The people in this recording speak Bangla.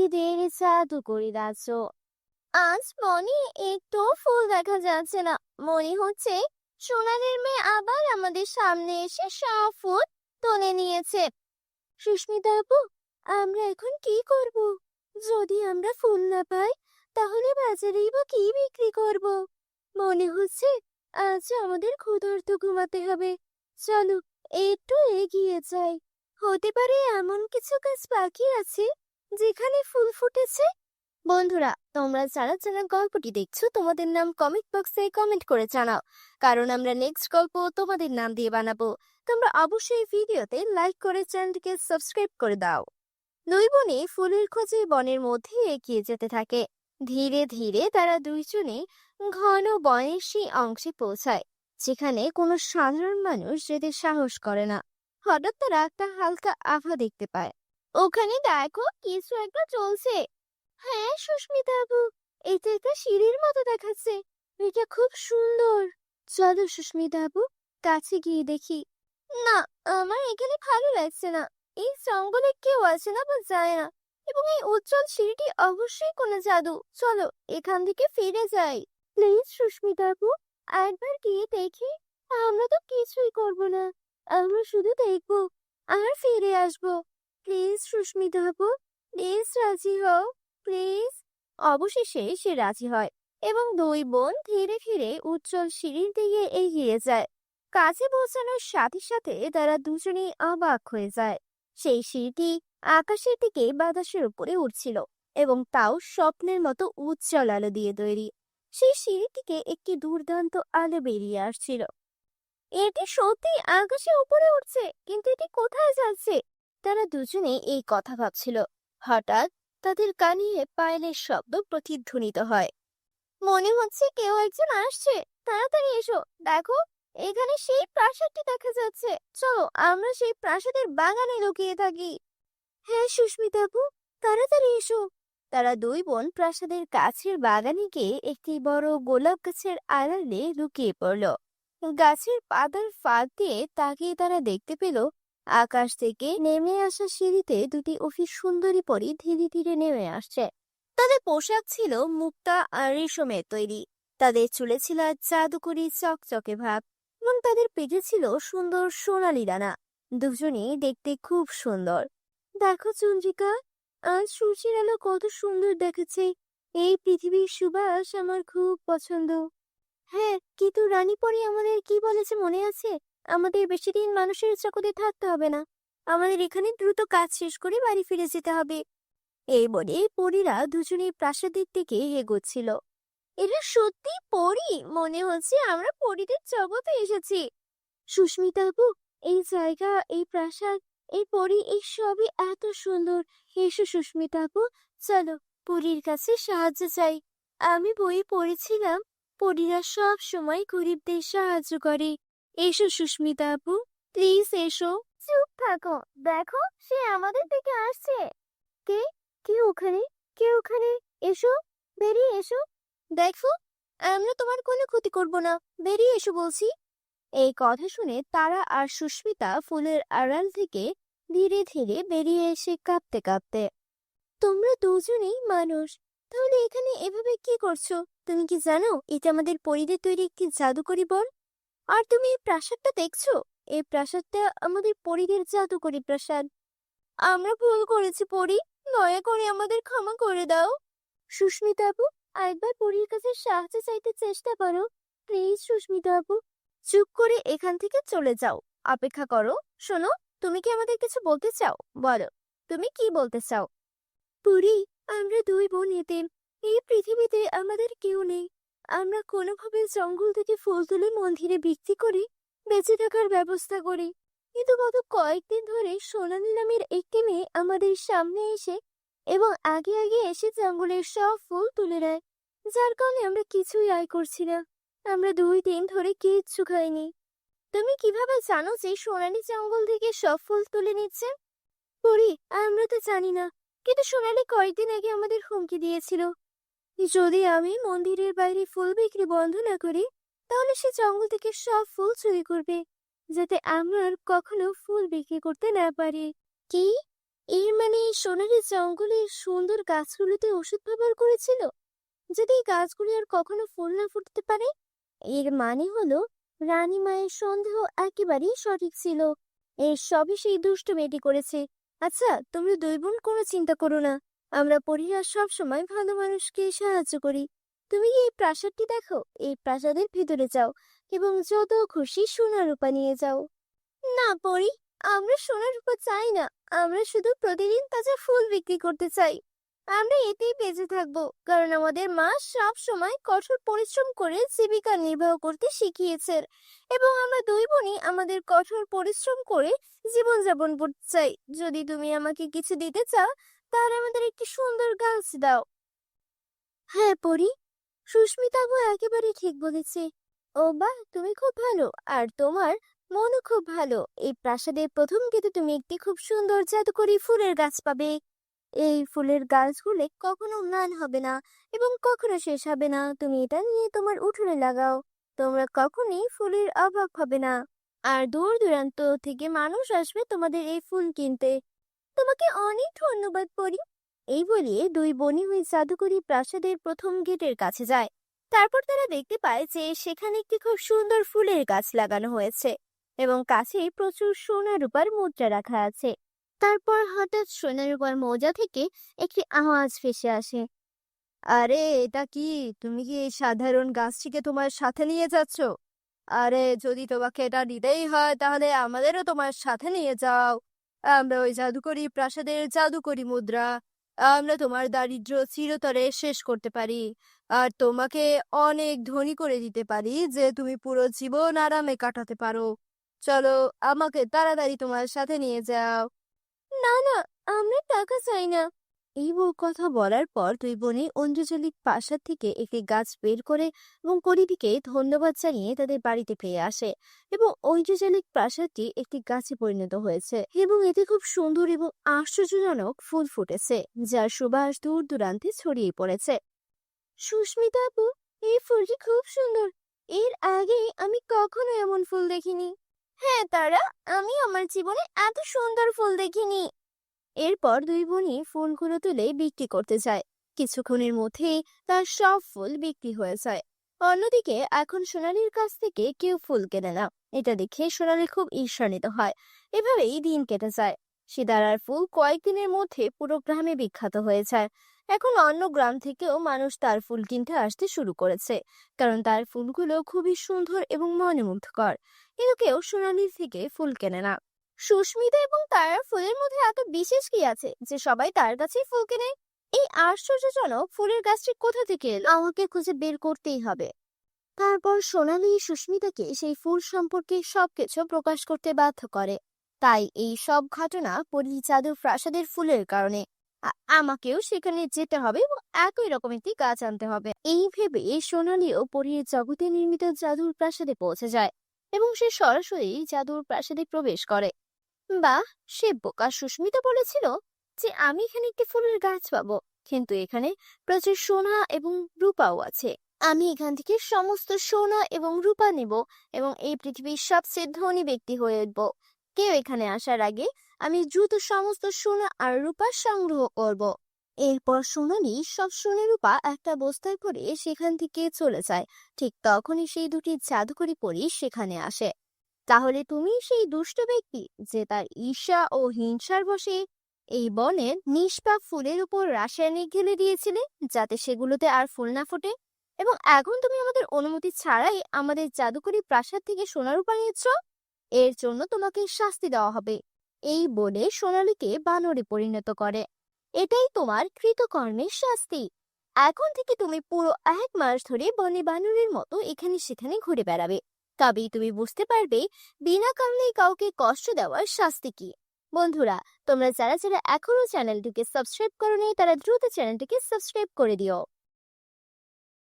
পরিদের জাদুকরি রাজ্য আজ বনে একটু ফুল দেখা যাচ্ছে না। মনে হচ্ছে সোনালির মেয়ে আবার আমাদের সামনে এসে সব ফুল তুলে নিয়েছে। সুস্মিতা আপু আমরা এখন কি করব? যদি আমরা ফুল না পাই, তাহলে বাজারেই বা কি বিক্রি করব? মনে হচ্ছে আজ আমাদের ক্ষুধার্ত ঘুমাতে হবে। চলো, একটু এগিয়ে যাই। হতে পারে এমন কিছু গাছ বাকি আছে যেখানে ফুল ফুটেছে। বন্ধুরা, তোমরা যারা যারা গল্পটি দেখছ, তোমাদের নাম কমেন্ট বক্সে কমেন্ট করে জানাও। কারণ আমরা নেক্সট গল্প তোমাদের নাম দিয়ে বানাবো। তোমরা অবশ্যই ভিডিওতে লাইক করে চ্যানেলটিকে সাবস্ক্রাইব করে দাও। দুই বোনে ফুলের খোঁজে বনের মধ্যে এগিয়ে যেতে থাকে। ধীরে ধীরে তারা দুইজনে ঘন বনের সেই অংশে পৌঁছায়, যেখানে কোনো সাধারণ মানুষ যেতে সাহস করে না। হঠাৎ তারা একটা হালকা আভা দেখতে পায়। ওখানে দেখো কিছু একটা চলছে। হ্যাঁ সুস্মিতা আপু এটা একটা সিঁড়ির মতো দেখাচ্ছে। এটা খুব সুন্দর। চলো সুস্মিতা আপু কাছে গিয়ে দেখি। না, আমার এখানে ভালো লাগছে না। এই জঙ্গলে কেউ আছে না বা যায় না। এবং এই উজ্জ্বল সিঁড়িটি অবশ্যই কোনো জাদু। চলো, এখান থেকে ফিরে যাই। প্লিজ সুস্মিতা আপু একবার গিয়ে দেখি। আমরা তো কিছুই করব না। আমরা শুধু দেখব আর ফিরে আসব। প্লিজ সুস্মিতা আপু প্লিজ রাজি হও প্লিজ অবশেষে সে রাজি হয় এবং দুই বোন ধীরে ধীরে উজ্জ্বল সিঁড়ির দিকে এগিয়ে যায়। কাছে পৌঁছানোর সাথে সাথে তারা দুজনেই অবাক হয়ে যায়। সেই সিঁড়িটি আকাশের দিকে বাতাসের উপরে উঠছিল এবং তাও স্বপ্নের মতো উজ্জ্বল আলো দিয়ে তৈরি। সেই সিঁড়ি থেকে একটি দুর্দান্ত আলো বেরিয়ে আসছিল। এটি সত্যি আকাশে উপরে উঠছে কিন্তু এটি কোথায় যাচ্ছে? তারা দুজনে এই কথা ভাবছিল। হঠাৎ তাদের কানিয়ে পায়েলের শব্দ প্রতিধ্বনিত হয়। মনে হচ্ছে কেউ একজন আসছে। তাড়াতাড়ি এসো। দেখো, এখানে সেই প্রাসাদটি দেখা যাচ্ছে। চলো, আমরা সেই প্রাসাদের বাগানে লুকিয়ে থাকি। হ্যাঁ সুস্মিতা তাড়াতাড়ি এসো। তারা দুই বোন প্রাসাদের কাছের বাগানে গিয়ে একটি বড় গোলাপ গাছের আড়ালে লুকিয়ে পড়ল। গাছের পাতার ফাঁক দিয়ে তাকিয়ে তারা দেখতে পেল আকাশ থেকে নেমে আসা সিঁড়িতে দুটি অফিস সুন্দরী পরি ধীরে ধীরে নেমে আসছে। তাদের পোশাক ছিল মুক্তা আর রেশমের তৈরি। তাদের চুলে ছিল জাদুকরি চকচকে ভাব এবং তাদের পেটে ছিল সুন্দর সোনালি ডানা। দুজনেই দেখতে খুব সুন্দর। দেখো চন্দ্রিকা, আজ সূর্যের আলো কত সুন্দর দেখাচ্ছে এই পৃথিবীর সুবাস আমার খুব পছন্দ। হ্যাঁ কিন্তু রানী পরি আমাদের কি বলেছে মনে আছে? আমাদের বেশি দিন মানুষের জগতে থাকতে হবে না। আমাদের এখানে দ্রুত কাজ শেষ করে বাড়ি ফিরে যেতে হবে। এই বলে পরীরা দুজনেই প্রাসাদের দিকে এগোচ্ছিল। এটা সত্যি পরি? মনে হচ্ছে আমরা পরীদের জগতে এসেছি। সুস্মিতা আপু এই জায়গা, এই প্রাসাদ, এই পরি, এই সবই এত সুন্দর। এসো সুস্মিতা আপু চলো পরীর কাছে সাহায্য চাই। আমি বই পড়েছিলাম। পরীরা সব সময় গরিবদের সাহায্য করে। এসো সুস্মিতা আপু প্লিজ এসো। চুপ থাকো দেখো সে আমাদের দিকে আসছে। কে? কে ওখানে? কে ওখানে? এসো বেরিয়ে এসো। দেখো আমরা তোমার কোনো ক্ষতি করব না বেরিয়ে এসো বলছি। এই কথা শুনে তারা আর সুস্মিতা ফুলের আড়াল থেকে ধীরে ধীরে বেরিয়ে এসে কাঁপতে কাঁপতে তোমরা দুজনেই মানুষ তাহলে এখানে এভাবে কি করছ? তুমি কি জানো এটা আমাদের পরিদের তৈরি একটি জাদুকরি বন আর তুমি এই প্রাসাদটা দেখছ? এই প্রাসাদটা আমাদের পরিদের জাদুকরি প্রাসাদ। আমরা ভুল করেছি, পরি। দয়া করে আমাদের ক্ষমা করে দাও। সুস্মিতা আপু একবার পরীর কাছে সাহায্য চাইতে চেষ্টা করো। প্লিজ সুস্মিতা চুপ করে এখান থেকে চলে যাও। অপেক্ষা করো। শোনো, তুমি কি আমাদের কিছু বলতে চাও? বলো। তুমি কি বলতে চাও? পুরি, আমরা দুই বোন এতেম এই পৃথিবীতে আমাদের কেউ নেই। আমরা কোনোভাবে জঙ্গল থেকে ফুল তুলে মন্দিরে বিক্রি করে, বেঁচে থাকার ব্যবস্থা করি। কিন্তু গত কয়েকদিন ধরে সোনালি নামের একটি মেয়ে আমাদের সামনে এসে এবং আগে আগে এসে জঙ্গলের সব ফুল তুলে নেয় যার কারণে আমরা কিছুই আয় করছি না। আমরা দুই দিন ধরে কিচ্ছু খাইনি। তুমি কীভাবে জানো যে সোনালি জঙ্গল থেকে সব ফুল তুলে নিচ্ছে? পরি আমরা তো জানি না। কিন্তু সোনালি কয়েকদিন আগে আমাদের হুমকি দিয়েছিল। যদি আমি মন্দিরের বাইরে ফুল বিক্রি বন্ধ না করি, তাহলে সে জঙ্গল থেকে সব ফুল চুরি করবে, যাতে আমরা আর কখনো ফুল বিক্রি করতে না পারি। কি? এর মানে সোনালি জঙ্গলের সুন্দর গাছগুলোতে ওষুধ ব্যবহার করেছিল? যদি এই গাছগুলি আর কখনো ফুল না ফুটতে পারে? এর মানে হলো, রানী মায়ের সন্দেহ একেবারেই সঠিক ছিল। এর সবই সেই দুষ্ট মেয়েটি করেছে। আচ্ছা তোমরা দুই বোন কোনো চিন্তা করো না। আমরা পরিবার সব সময় ভালো মানুষকে সাহায্য করি। তুমি এই প্রাসাদটি দেখো, এই প্রাসাদের ভিতরে যাও এবং যত খুশি সোনা রূপা নিয়ে যাও। না, পরি, আমরা সোনা রূপা চাই না। আমরা শুধু প্রতিদিন তাজা ফুল বিক্রি করতে চাই। আমরা এতেই বেঁচে থাকব, কারণ আমাদের মা সব সময় কঠোর পরিশ্রম করে জীবিকা নির্বাহ করতে শিখিয়েছেন এবং আমরা দুই বোনই আমাদের কঠোর পরিশ্রম করে জীবনযাপন করতে চাই। যদি তুমি আমাকে কিছু দিতে চাও তাহলে আমাদের একটি সুন্দর গাছ দাও। হ্যাঁ পরি। সুস্মিতা আপু একেবারে ঠিক বলেছে। ও বাহ তুমি খুব ভালো। আর তোমার মনও খুব ভালো। এই প্রাসাদের প্রথম গেটে তুমি একটি খুব সুন্দর জাদুকরি ফুলের গাছ পাবে। এই ফুলের গাছগুলো কখনো ম্লান হবে না এবং কখনো শেষ হবে না। তুমি এটা নিয়ে তোমার উঠোনে লাগাও। তোমরা কখনই ফুলের অভাব হবে না। আর দূর দূরান্ত থেকে মানুষ আসবে তোমাদের এই ফুল কিনতে। তোমাকে অনেক ধন্যবাদ, পরি। এই বলে দুই বনি ওই জাদুকরি প্রাসাদের প্রথম গেটের কাছে যায়। তারপর তারা দেখতে পায় যে সেখানে একটি খুব সুন্দর ফুলের গাছ লাগানো হয়েছে এবং কাছে প্রচুর সোনা রূপার মুদ্রা রাখা আছে। তারপর হঠাৎ সোনা রূপার মোজা থেকে একটি আওয়াজ ভেসে আসে। আরে, এটা কি? তুমি কি এই সাধারণ গাছটিকে তোমার সাথে নিয়ে যাচ্ছ? আরে, যদি তোমাকে এটা নিতেই হয়, তাহলে আমাদেরও তোমার সাথে নিয়ে যাও। আমরা ওই জাদুকরী প্রাসাদের জাদুকরী মুদ্রা, আমরা তোমার দারিদ্র চিরতরে শেষ করতে পারি। আর তোমাকে অনেক ধনী করে দিতে পারি যে তুমি পুরো জীবন আরামে কাটাতে পারো। চলো, আমাকে তাড়াতাড়ি তোমার সাথে নিয়ে যাও। না না, আমরা টাকা চাই না। এই বউ কথা বলার পর দুই বোনে ঐন্দ্রজলিক প্রাসাদ থেকে একটি গাছ বের করে এবং করিটিকে ধন্যবাদ জানিয়ে তাদের বাড়িতে ফিরে আসে এবং ঐন্দ্রজলিক প্রাসাদটি একটি গাছে পরিণত হয়েছে এবং এতে খুব সুন্দর এবং আশ্চর্যজনক ফুল ফুটেছে, যার সুবাস দূর দূরান্তে ছড়িয়ে পড়েছে। সুস্মিতা আপু, এই ফুলটি খুব সুন্দর। এর আগে আমি কখনো এমন ফুল দেখিনি। হ্যাঁ তারা আমি আমার জীবনে এত সুন্দর ফুল দেখিনি। এরপর দুই বোনই ফুলগুলো তুলে বিক্রি করতে যায়। কিছুক্ষণের মধ্যেই তার সব ফুল বিক্রি হয়ে যায়। অন্যদিকে এখন সোনালির কাছ থেকে কেউ ফুল কেনে না। এটা দেখে সোনালি খুব ঈর্ষান্বিত হয়। এভাবেই দিন কেটে যায়। সিদারার ফুল কয়েকদিনের মধ্যে পুরো গ্রামে বিখ্যাত হয়ে যায়। এখন অন্য গ্রাম থেকেও মানুষ তার ফুল কিনতে আসতে শুরু করেছে। কারণ তার ফুলগুলো খুবই সুন্দর এবং মনোমুগ্ধকর। কিন্তু কেউ সোনালির থেকে ফুল কেনে না। সুস্মিতা এবং তারার ফুলের মধ্যে এত বিশেষ কি আছে যে সবাই তার কাছেই ফুল কেনে? এই আশ্চর্যজনক ফুলের গাছটি কোথা থেকে এলো? আমাকে খুঁজে বের করতেই হবে। তারপর সোনালি সুস্মিতাকে সেই ফুল সম্পর্কে সবকিছু প্রকাশ করতে বাধ্য করে। তাই এই সব ঘটনা পরী জাদুর প্রাসাদের ফুলের কারণে। আমাকেও সেখানে যেতে হবে এবং একই রকম একটি গাছ আনতে হবে। এই ভেবে সোনালী ও পরীর জগতে নির্মিত জাদুর প্রাসাদে পৌঁছে যায় এবং সে সরাসরি জাদুর প্রাসাদে প্রবেশ করে। বাহ সে বোকা সুস্মিতা বলেছিল যে, আমি এখানে একটি ফুলের গাছ পাবো। কিন্তু এখানে প্রচুর সোনা এবং রূপাও আছে। আমি এখান থেকে সমস্ত সোনা এবং রূপা নেব এবং এই পৃথিবীর সবচেয়ে ধনী ব্যক্তি হয়ে উঠব। কেউ এখানে আসার আগে আমি দ্রুত সমস্ত সোনা আর রূপা সংগ্রহ করব। এরপর সোনালি সব সোনা, রূপা একটা বস্তায় করে সেখান থেকে চলে যায়। ঠিক তখনই সেই দুটি জাদুকরি পরী সেখানে আসে। তাহলে তুমি সেই দুষ্ট ব্যক্তি যে তার ঈর্ষা ও হিংসার বশে এই বনের নিষ্পাপ ফুলের উপর রাসায়নিক ঢেলে দিয়েছিলে যাতে সেগুলোতে আর ফুল না ফোটে? এবং এখন তুমি আমাদের অনুমতি ছাড়াই আমাদের জাদুকরি প্রাসাদ থেকে সোনা রূপা নিচ্ছ এর জন্য তোমাকে শাস্তি দেওয়া হবে। এই বলে সোনালীকে বানরে পরিণত করে। এটাই তোমার কৃতকর্মের শাস্তি। এখন থেকে তুমি পুরো এক মাস ধরে বনে বানরের মতো এখানে সেখানে ঘুরে বেড়াবে। তবেই তুমি বুঝতে পারবে, বিনা কারণে কাউকে কষ্ট দেওয়ার শাস্তি কি। বন্ধুরা, তোমরা যারা যারা এখনও চ্যানেলটিকে সাবস্ক্রাইব করো তারা দ্রুত চ্যানেলটিকে সাবস্ক্রাইব করে দিও।